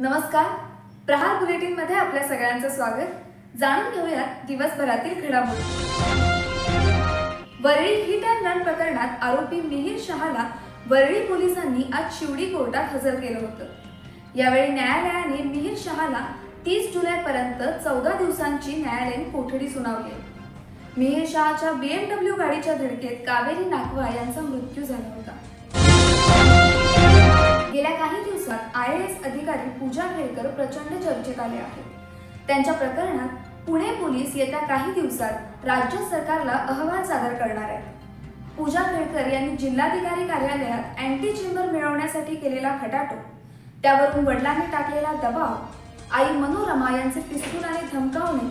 नमस्कार. प्रहार बुलेटिनमध्ये आपल्या सगळ्यांचं स्वागत. जाणून घेऊयात दिवसभरातील घडामोडी. वरळी हिट अँड रन प्रकरणात आरोपी मिहीर शहाला वरळी पोलिसांनी आज शिवडी कोर्टात हजर केलं होतं. यावेळी न्यायालयाने मिहीर शहाला तीस जुलैपर्यंत चौदा दिवसांची न्यायालयीन कोठडी सुनावली. आहे. मिहीर शहाच्या बीएमडब्ल्यू गाडीच्या धडकेत कावेरी नाकवा यांचा मृत्यू झाला होता. काही दिवसात आय एस अधिकारी पूजा खेळकर प्रचंड चर्चेत आले आहेत. त्यांच्या प्रकरणात पुणे पोलीस येत्या काही दिवसात राज्य सरकारला अहवाल सादर करणार आहेत. पूजा खेळकर यांनी जिल्हाधिकारी कार्यालयात अँटी चेंबर मिळवण्यासाठी केलेला खटाटो त्यावरून वडिलांनी टाकलेला दबाव आई मनोरमा यांचे पिस्तुलाने धमकावणे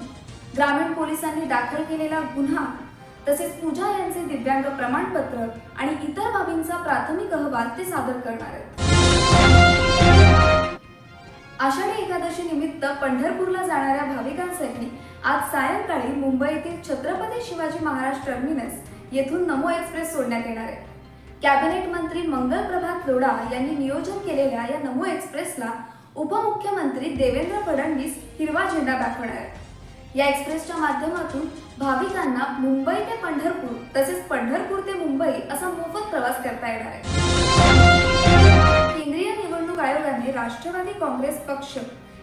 ग्रामीण पोलिसांनी दाखल केलेला गुन्हा तसेच पूजा यांचे दिव्यांग प्रमाणपत्र आणि इतर बाबींचा प्राथमिक अहवाल ते सादर करणार आहेत. आषाढी एकादशी निमित्त पंढरपूरला जाणाऱ्या भाविकांसाठी आज सायंकाळी मुंबईतील छत्रपती शिवाजी महाराज टर्मिनस येथून नमो एक्सप्रेस सोडण्यात येणार आहे. कॅबिनेट मंत्री मंगल प्रभात लोढा यांनी नियोजन केलेल्या या नमो एक्सप्रेसला उपमुख्यमंत्री देवेंद्र फडणवीस हिरवा झेंडा दाखवणार आहेत. या एक्सप्रेसच्या माध्यमातून भाविकांना मुंबई ते पंढरपूर तसेच पंढरपूर ते मुंबई असा मोफत प्रवास करता येणार आहे. राष्ट्रवादी काँग्रेस पक्ष.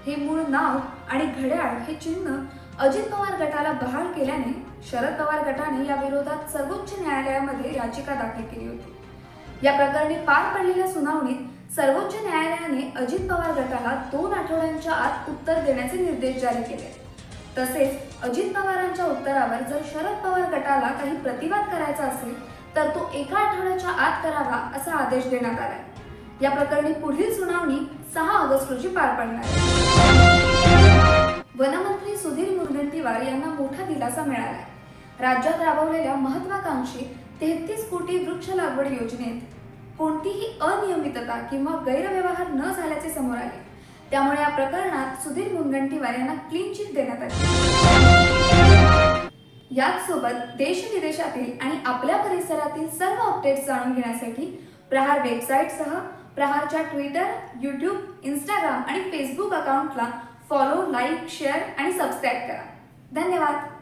हे मूळ नाव आणि घड्याळ हे चिन्ह अजित पवार गटाला बहाल केल्याने शरद पवार गटाने या विरोधात सर्वोच्च न्यायालयामध्ये याचिका दाखल केली होती. या प्रकरणी पार पडलेल्या सुनावणीत सर्वोच्च न्यायालयाने अजित पवार गटाला दोन आठवड्यांच्या आत उत्तर देण्याचे निर्देश जारी केले. तसेच अजित पवारांच्या उत्तरावर जर शरद पवार गटाला काही प्रतिवाद करायचा असेल तर तो एका आठवड्याच्या आत करावा असा आदेश देण्यात आलाय. या प्रकरणी पुढील सुनावणी सहा ऑगस्ट रोजी पार पडणार. आहे वनमंत्री सुधीर मुनगंटीवार यांना मोठा दिलासा मिळाला राज्यात राबवलेल्या महत्वाकांक्षी तेहतीस कोटी वृक्ष लागवड योजनेत कोणतीही अनियमितता किंवा गैरव्यवहार न झाल्याचे समोर आले. त्यामुळे या प्रकरणात सुधीर मुनगंटीवार यांना क्लीन चिट देण्यात आली. याच सोबत देश विदेशातील आणि आपल्या परिसरातील सर्व अपडेट्स जाणून घेण्यासाठी प्रहार वेबसाईटसह प्रहारच्या ट्विटर यूट्यूब इंस्टाग्राम आणि फेसबुक अकाउंटला फॉलो लाईक शेअर आणि सबस्क्राईब करा. धन्यवाद.